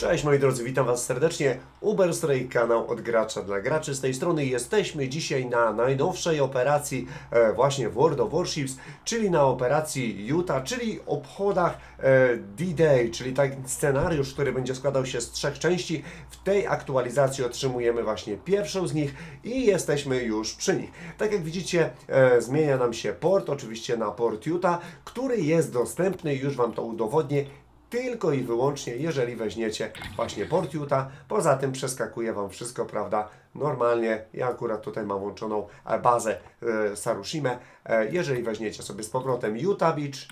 Cześć moi drodzy, witam Was serdecznie. Uber Stray, kanał od gracza dla graczy. Z tej strony jesteśmy dzisiaj na najnowszej operacji e, właśnie w World of Warships, czyli na operacji Utah, czyli obchodach e, D-Day, czyli taki scenariusz, który będzie składał się z trzech części. W tej aktualizacji otrzymujemy właśnie pierwszą z nich i jesteśmy już przy nich. Tak jak widzicie, e, zmienia nam się port, oczywiście na port Utah, który jest dostępny, już Wam to udowodnię, tylko i wyłącznie, jeżeli weźmiecie właśnie port Utah. Poza tym przeskakuje Wam wszystko, prawda, normalnie. Ja akurat tutaj mam włączoną e, bazę e. E, jeżeli weźmiecie sobie z powrotem Utah Beach,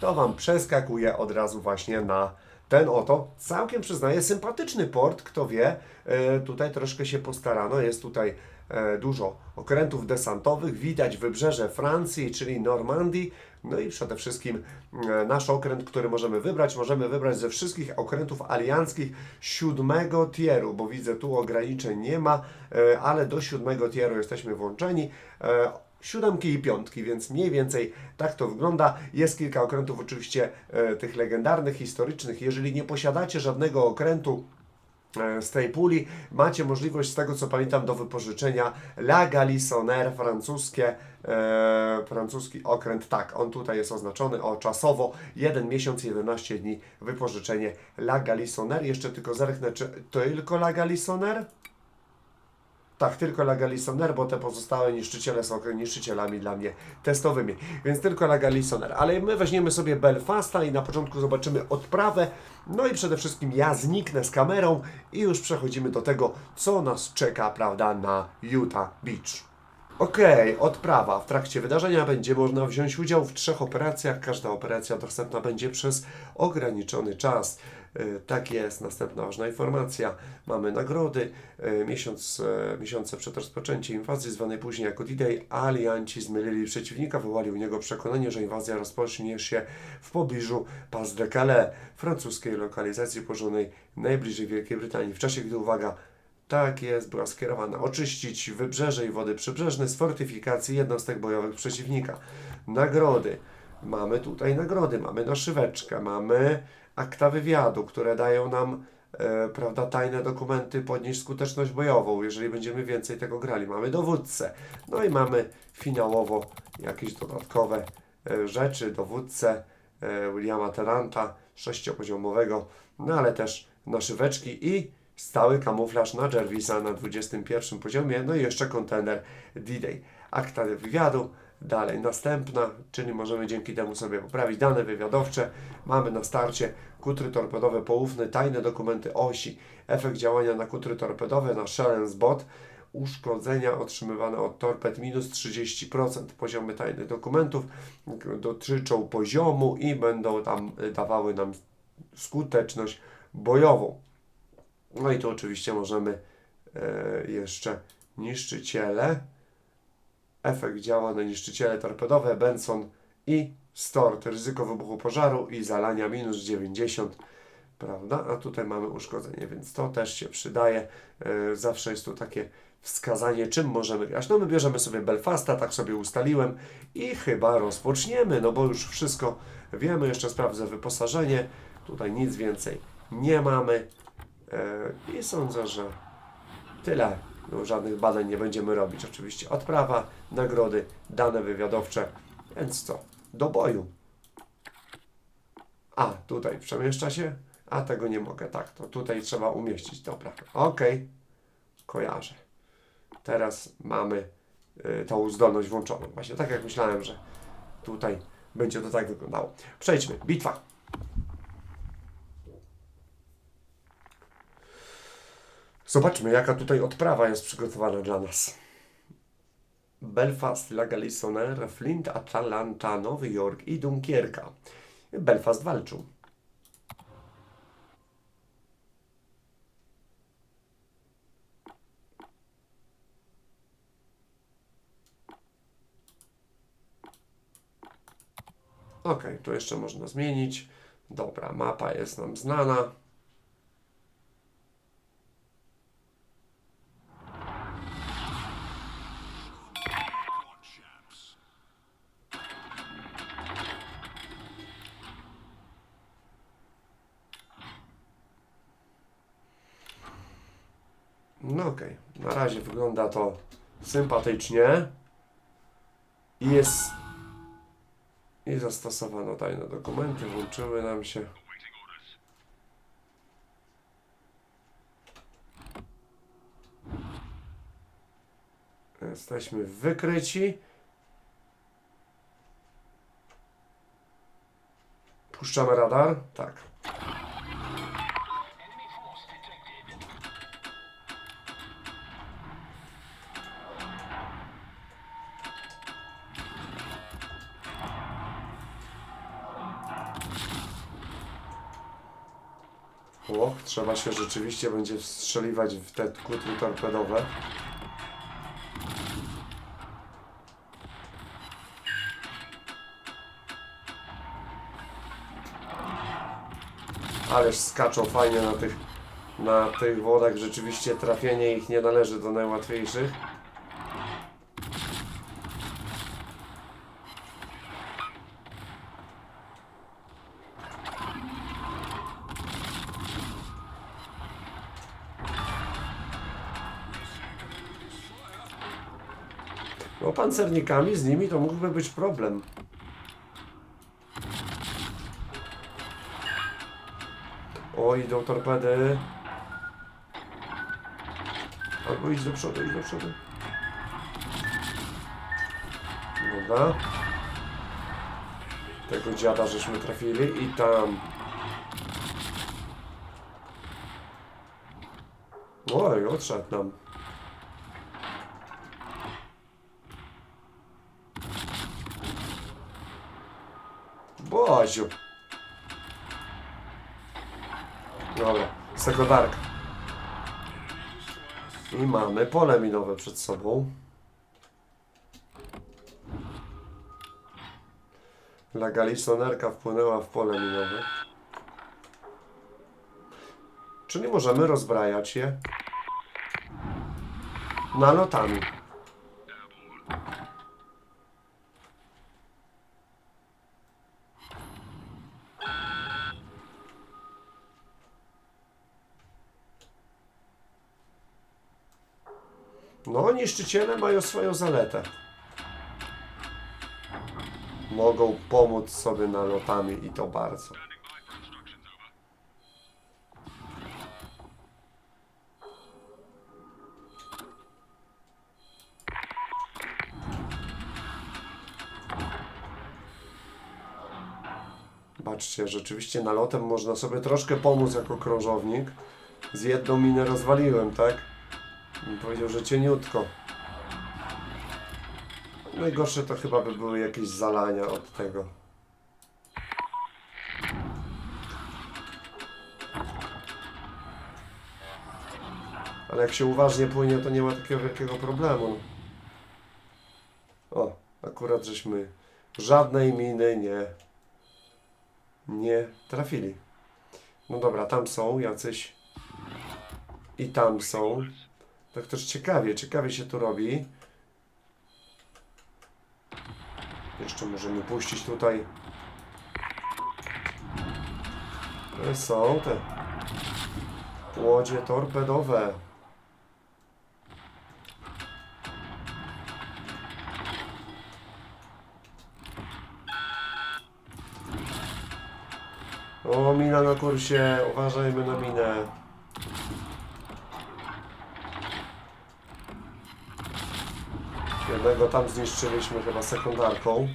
to Wam przeskakuje od razu właśnie na ten oto, całkiem przyznaję, sympatyczny port, kto wie, e, tutaj troszkę się postarano, jest tutaj dużo okrętów desantowych, widać wybrzeże Francji, czyli Normandii, no i przede wszystkim e, nasz okręt, który możemy wybrać, możemy wybrać ze wszystkich okrętów alianckich siódmego tieru, bo widzę tu ograniczeń nie ma, e, ale do siódmego tieru jesteśmy włączeni. E, siódemki i piątki, więc mniej więcej tak to wygląda. Jest kilka okrętów oczywiście e, tych legendarnych, historycznych. Jeżeli nie posiadacie żadnego okrętu, e, z tej puli. Macie możliwość, z tego co pamiętam, do wypożyczenia La Galissonère francuskie, e, francuski okręt, tak, on tutaj jest oznaczony, o czasowo, 1 miesiąc, 11 dni wypożyczenie La Galissonère, jeszcze tylko zerknę, czy tylko La Galissonère? Tak, tylko La Galissonère, bo te pozostałe niszczyciele są niszczycielami dla mnie testowymi. Więc tylko La Galissonère. Ale my weźmiemy sobie Belfasta i na początku zobaczymy odprawę. No i przede wszystkim ja zniknę z kamerą i już przechodzimy do tego, co nas czeka, prawda, na Utah Beach. Okej, odprawa. W trakcie wydarzenia będzie można wziąć udział w trzech operacjach. Każda operacja dostępna będzie przez ograniczony czas. E, Tak jest. Następna ważna informacja. Mamy nagrody. E, Miesiąc, e, miesiące przed rozpoczęciem inwazji, zwanej później jako D-Day, alianci zmylili przeciwnika, wywołali u niego przekonanie, że inwazja rozpocznie się w pobliżu Pas de Calais, francuskiej lokalizacji położonej najbliżej Wielkiej Brytanii. W czasie, gdy, uwaga, tak jest, była skierowana oczyścić wybrzeże i wody przybrzeżne z fortyfikacji jednostek bojowych przeciwnika. Nagrody. Mamy tutaj nagrody, mamy naszyweczkę, mamy akta wywiadu, które dają nam e, prawda, tajne dokumenty, podnieść skuteczność bojową, jeżeli będziemy więcej tego grali. Mamy dowódcę. No i mamy finałowo jakieś dodatkowe e, rzeczy, dowódcę e, Williama Tenanta, sześciopoziomowego, no ale też naszyweczki i stały kamuflaż na Jervisa na 21 poziomie, no i jeszcze kontener D-Day. Akta wywiadu, dalej następna, czyli możemy dzięki temu sobie poprawić dane wywiadowcze. Mamy na starcie kutry torpedowe poufne, tajne dokumenty osi, efekt działania na kutry torpedowe, na Shellens Bot, uszkodzenia otrzymywane od torped minus 30%. Poziomy tajnych dokumentów dotyczą poziomu i będą tam dawały nam skuteczność bojową. No i tu oczywiście możemy e, jeszcze niszczyciele. Efekt działa na niszczyciele torpedowe, Benson i Stort. Ryzyko wybuchu pożaru i zalania minus 90. Prawda? A tutaj mamy uszkodzenie, więc to też się przydaje. E, zawsze jest tu takie wskazanie, czym możemy grać. No my bierzemy sobie Belfasta, tak sobie ustaliłem i chyba rozpoczniemy, no bo już wszystko wiemy. Jeszcze sprawdzę wyposażenie. Tutaj nic więcej nie mamy. E, I sądzę, że tyle. No, żadnych badań nie będziemy robić. Oczywiście odprawa, nagrody, dane wywiadowcze. Więc co? Do boju. A, tutaj przemieszcza się? A, tego nie mogę. Tak, to tutaj trzeba umieścić. Dobra. Okej. Kojarzę. Teraz mamy y, tą zdolność włączoną. Właśnie tak jak myślałem, że tutaj będzie to tak wyglądało. Przejdźmy. Bitwa. Zobaczmy, jaka tutaj odprawa jest przygotowana dla nas. Belfast, La Galissonère, Flint, Atalanta, Nowy Jork i Dunkierka. Belfast walczył. Ok, tu jeszcze można zmienić. Dobra, mapa jest nam znana. No okej, na razie wygląda to sympatycznie. I jest... I zastosowano tajne dokumenty, włączyły nam się. Jesteśmy wykryci. Puszczamy radar? Tak. Trzeba się rzeczywiście będzie wstrzeliwać w te kutry torpedowe. Ależ skaczą fajnie na tych, na tych wodach. Rzeczywiście trafienie ich nie należy do najłatwiejszych. Pancernikami z nimi to mógłby być problem. O, idą torpedy. Albo idź do przodu, idź do przodu. Dobra. Tego dziada żeśmy trafili i tam. Oj, odszedł nam. Boziu. Dobra, sekretarka. I mamy pole minowe przed sobą. Legalistonerka wpłynęła w pole minowe. Czyli możemy rozbrajać je nalotami. No, niszczyciele mają swoją zaletę. Mogą pomóc sobie nalotami i to bardzo. Patrzcie, rzeczywiście nalotem można sobie troszkę pomóc jako krążownik. Z jedną minę rozwaliłem, tak? Bym powiedział, że cieniutko. Najgorsze to chyba by były jakieś zalania od tego. Ale jak się uważnie płynie, to nie ma takiego wielkiego problemu. O, akurat żeśmy żadnej miny nie, nie trafili. No dobra, tam są jacyś i tam są. Tak też ciekawie, ciekawie się tu robi. Jeszcze możemy puścić tutaj. To są te łodzie torpedowe. O, mina na kursie, uważajmy na minę. Jednego tam zniszczyliśmy chyba sekundarką.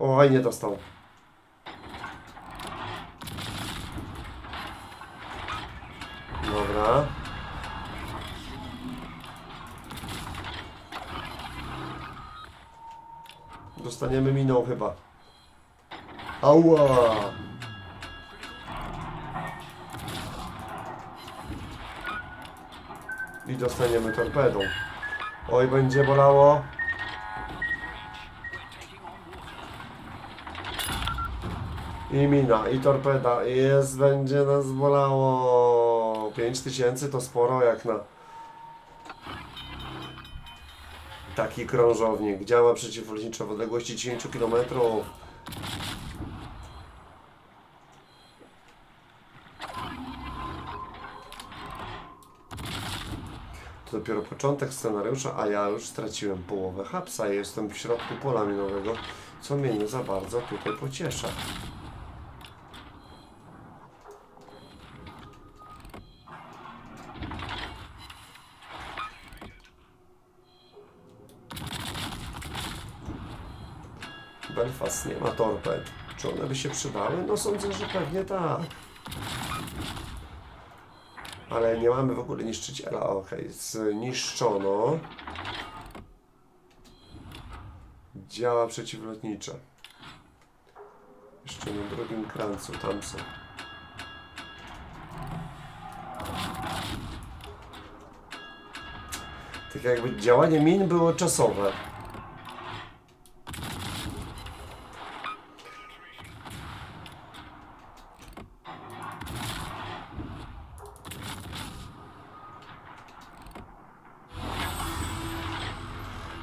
Oj, nie dostał. Dobra. Dostaniemy miną chyba. Ała! Dostaniemy torpedą. Oj, będzie bolało. I mina, i torpeda. Jest, będzie nas bolało. 5000 to sporo jak na taki krążownik. Działa przeciwlotniczo w odległości 10 km. Dopiero początek scenariusza, a ja już straciłem połowę hapsa i jestem w środku pola minowego, co mnie nie za bardzo tutaj pociesza. Belfast nie ma torped. Czy one by się przydały? No sądzę, że pewnie tak. Ale nie mamy w ogóle niszczyciela. Okej, zniszczono. Działa przeciwlotnicze. Jeszcze na drugim krancu, tam są. Tak jakby działanie min było czasowe.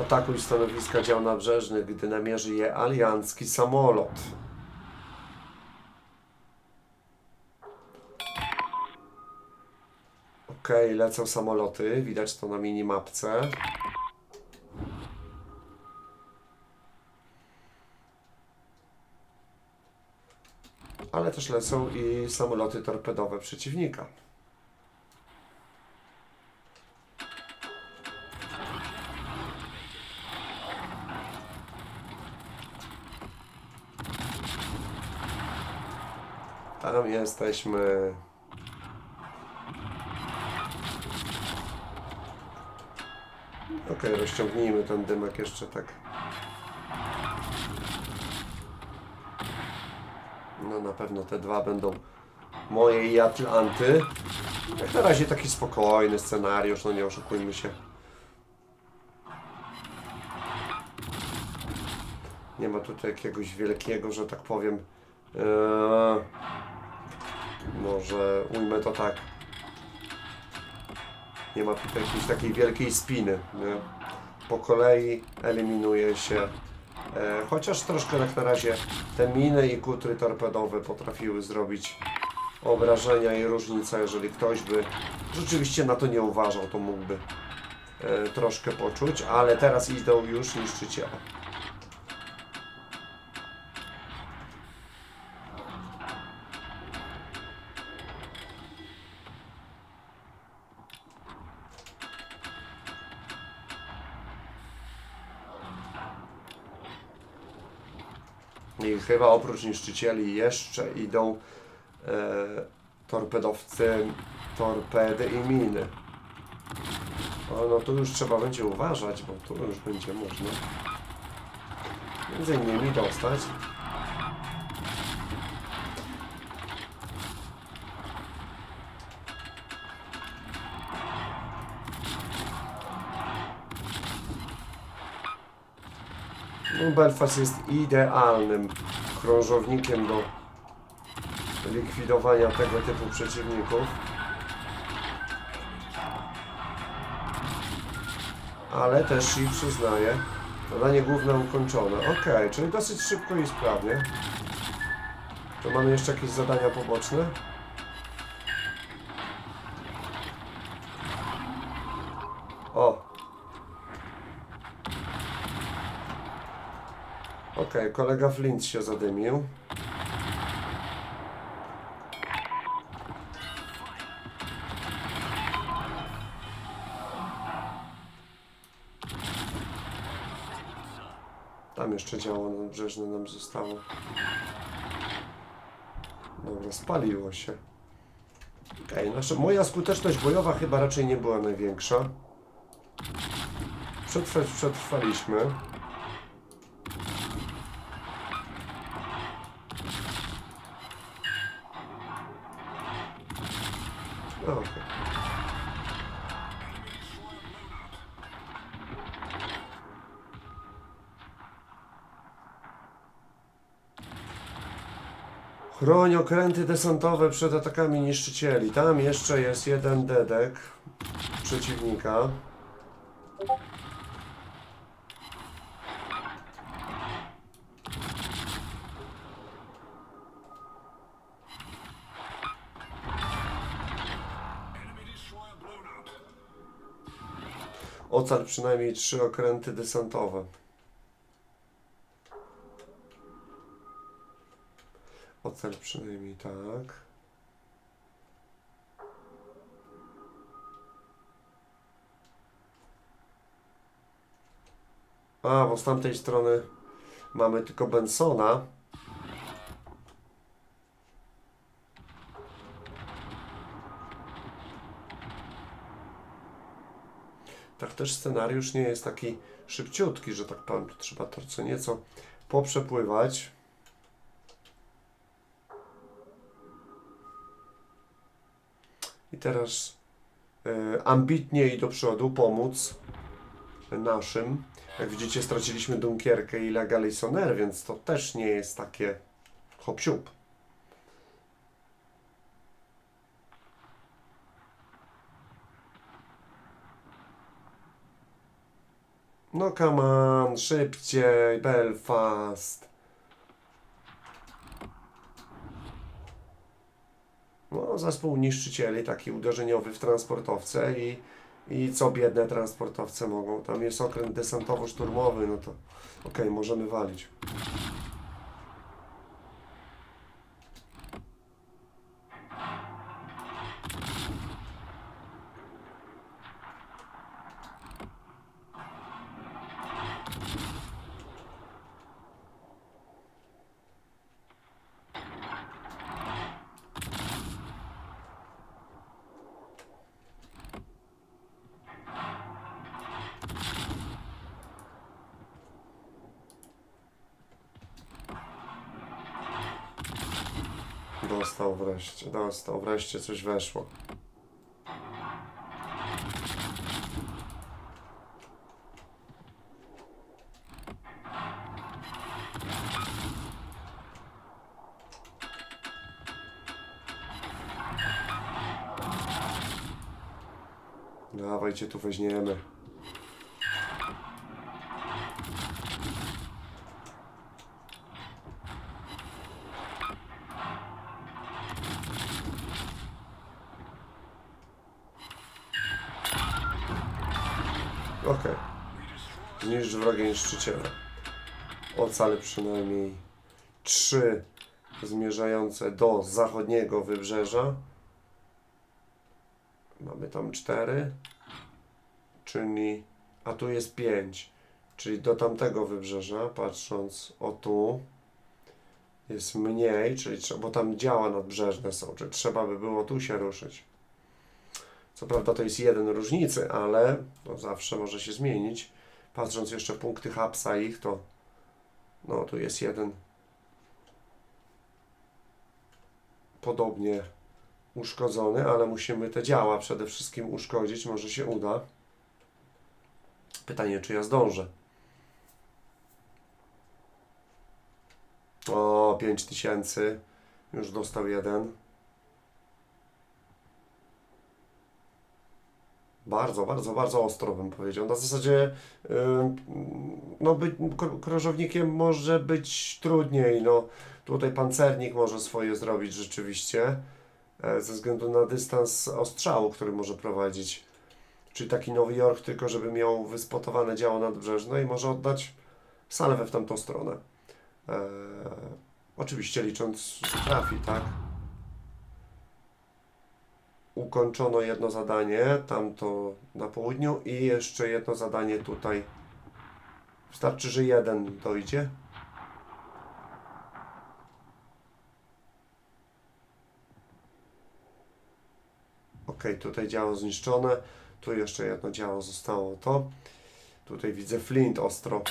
Atakuj stanowiska dział nabrzeżnych, gdy namierzy je aliancki samolot. Okej, lecą samoloty, widać to na minimapce. Ale też lecą i samoloty torpedowe przeciwnika. Tam jesteśmy. Okej, rozciągnijmy ten dymek jeszcze tak. No na pewno te dwa będą moje i Atlanty. Jak na razie taki spokojny scenariusz, no nie oszukujmy się. Nie ma tutaj jakiegoś wielkiego, że tak powiem. Może ujmę to tak. Nie ma tutaj jakiejś takiej wielkiej spiny. Nie? Po kolei eliminuje się. E, chociaż troszkę jak na razie te miny i kutry torpedowe potrafiły zrobić obrażenia i różnica. Jeżeli ktoś by rzeczywiście na to nie uważał, to mógłby e, troszkę poczuć, ale teraz idą już niszczyciele. Chyba oprócz niszczycieli jeszcze idą e, torpedowcy, torpedy i miny. O, no tu już trzeba będzie uważać, bo tu już będzie można między innymi dostać. Belfast jest idealnym krążownikiem do likwidowania tego typu przeciwników. Ale też i przyznaję, zadanie główne ukończone. Ok, czyli dosyć szybko i sprawnie. To mamy jeszcze jakieś zadania poboczne? O, Okej, kolega Flint się zadymił. Tam jeszcze działo nadbrzeżne nam zostało. Dobra, spaliło się. Okej, nasza, moja skuteczność bojowa chyba raczej nie była największa. Przetrwać przetrwaliśmy. No, okej. Chroń okręty desantowe przed atakami niszczycieli. Tam jeszcze jest jeden dedek przeciwnika. Ocal przynajmniej trzy okręty desantowe. Ocal przynajmniej tak. A, bo z tamtej strony mamy tylko Bensona. Tak też scenariusz nie jest taki szybciutki, że tak powiem. Tu trzeba to co nieco poprzepływać. I teraz e, ambitnie i do przodu pomóc naszym. Jak widzicie, straciliśmy Dunkierkę i La Galissonère, więc to też nie jest takie hop siup. No come on, szybciej, Belfast. No, zespół niszczycieli, taki uderzeniowy w transportowce i, i co biedne transportowce mogą. Tam jest okręt desantowo-szturmowy, no to okej, możemy walić. Dostał wreszcie, dostał wreszcie, coś weszło. Dawajcie, tu weźmiemy. Okej. Zniszcz wrogie niszczyciele. Ocale przynajmniej trzy zmierzające do zachodniego wybrzeża. Mamy tam cztery. Czyli... A tu jest pięć. Czyli do tamtego wybrzeża, patrząc o tu, jest mniej, czyli bo tam działa nadbrzeżne są, czyli trzeba by było tu się ruszyć. Co prawda to jest jeden różnicy, ale to zawsze może się zmienić. Patrząc jeszcze punkty hapsa ich, to no tu jest jeden podobnie uszkodzony, ale musimy te działa przede wszystkim uszkodzić, może się uda. Pytanie, czy ja zdążę. O, 5000. Już dostał jeden. Bardzo, bardzo, bardzo ostro bym powiedział. Na zasadzie yy, no być krążownikiem może być trudniej. No, tutaj pancernik może swoje zrobić rzeczywiście e, ze względu na dystans ostrzału, który może prowadzić. Czyli taki Nowy Jork, tylko żeby miał wyspotowane działo nadbrzeżne i może oddać salwę w tamtą stronę. E, oczywiście licząc, trafi, tak? Ukończono jedno zadanie, tamto na południu i jeszcze jedno zadanie tutaj. Wystarczy, że jeden dojdzie. Ok, tutaj działo zniszczone. Tu jeszcze jedno działo zostało to. Tutaj widzę Flint ostro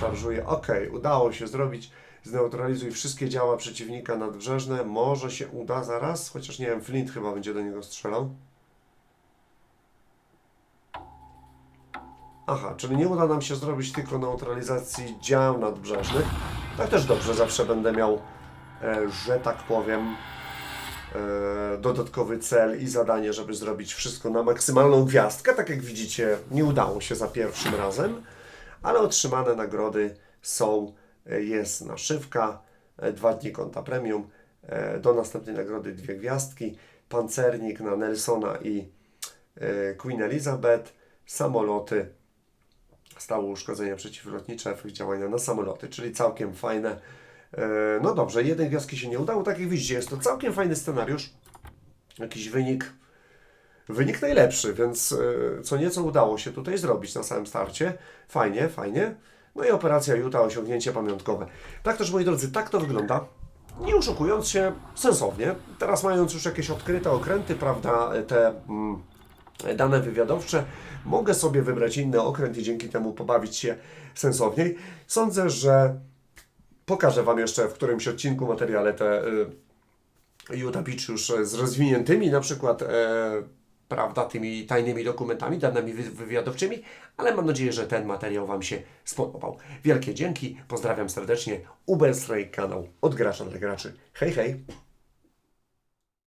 szarżuje. Ok, udało się zrobić. Zneutralizuj wszystkie działa przeciwnika nadbrzeżne. Może się uda zaraz, chociaż nie wiem, Flint chyba będzie do niego strzelał. Aha, czyli nie uda nam się zrobić tylko neutralizacji dział nadbrzeżnych. Tak też dobrze, zawsze będę miał, e, że tak powiem, e, dodatkowy cel i zadanie, żeby zrobić wszystko na maksymalną gwiazdkę. Tak jak widzicie, nie udało się za pierwszym razem, ale otrzymane nagrody są jest naszywka, e, dwa dni konta premium, e, do następnej nagrody dwie gwiazdki, pancernik na Nelsona i Queen Elizabeth, samoloty, stałe uszkodzenia przeciwlotnicze, efekt działania na samoloty, czyli całkiem fajne. E, No dobrze, jednej gwiazdki się nie udało, tak jak widzicie, jest to całkiem fajny scenariusz, jakiś wynik, wynik najlepszy, więc e, co nieco udało się tutaj zrobić na samym starcie. Fajnie, fajnie. No i operacja Utah, osiągnięcie pamiątkowe. Tak też, moi drodzy, tak to wygląda. Nie oszukując się, sensownie. Teraz mając już jakieś odkryte okręty, prawda, te mm, dane wywiadowcze, mogę sobie wybrać inny okręt i dzięki temu pobawić się sensowniej. Sądzę, że pokażę Wam jeszcze w którymś odcinku materiale te y, Utah Beach już z rozwiniętymi na przykład e, prawda, tymi tajnymi dokumentami, danymi wy- wywiadowczymi, ale mam nadzieję, że ten materiał Wam się spodobał. Wielkie dzięki, pozdrawiam serdecznie, Uber Stray kanał od gracza dla graczy. Hej, hej!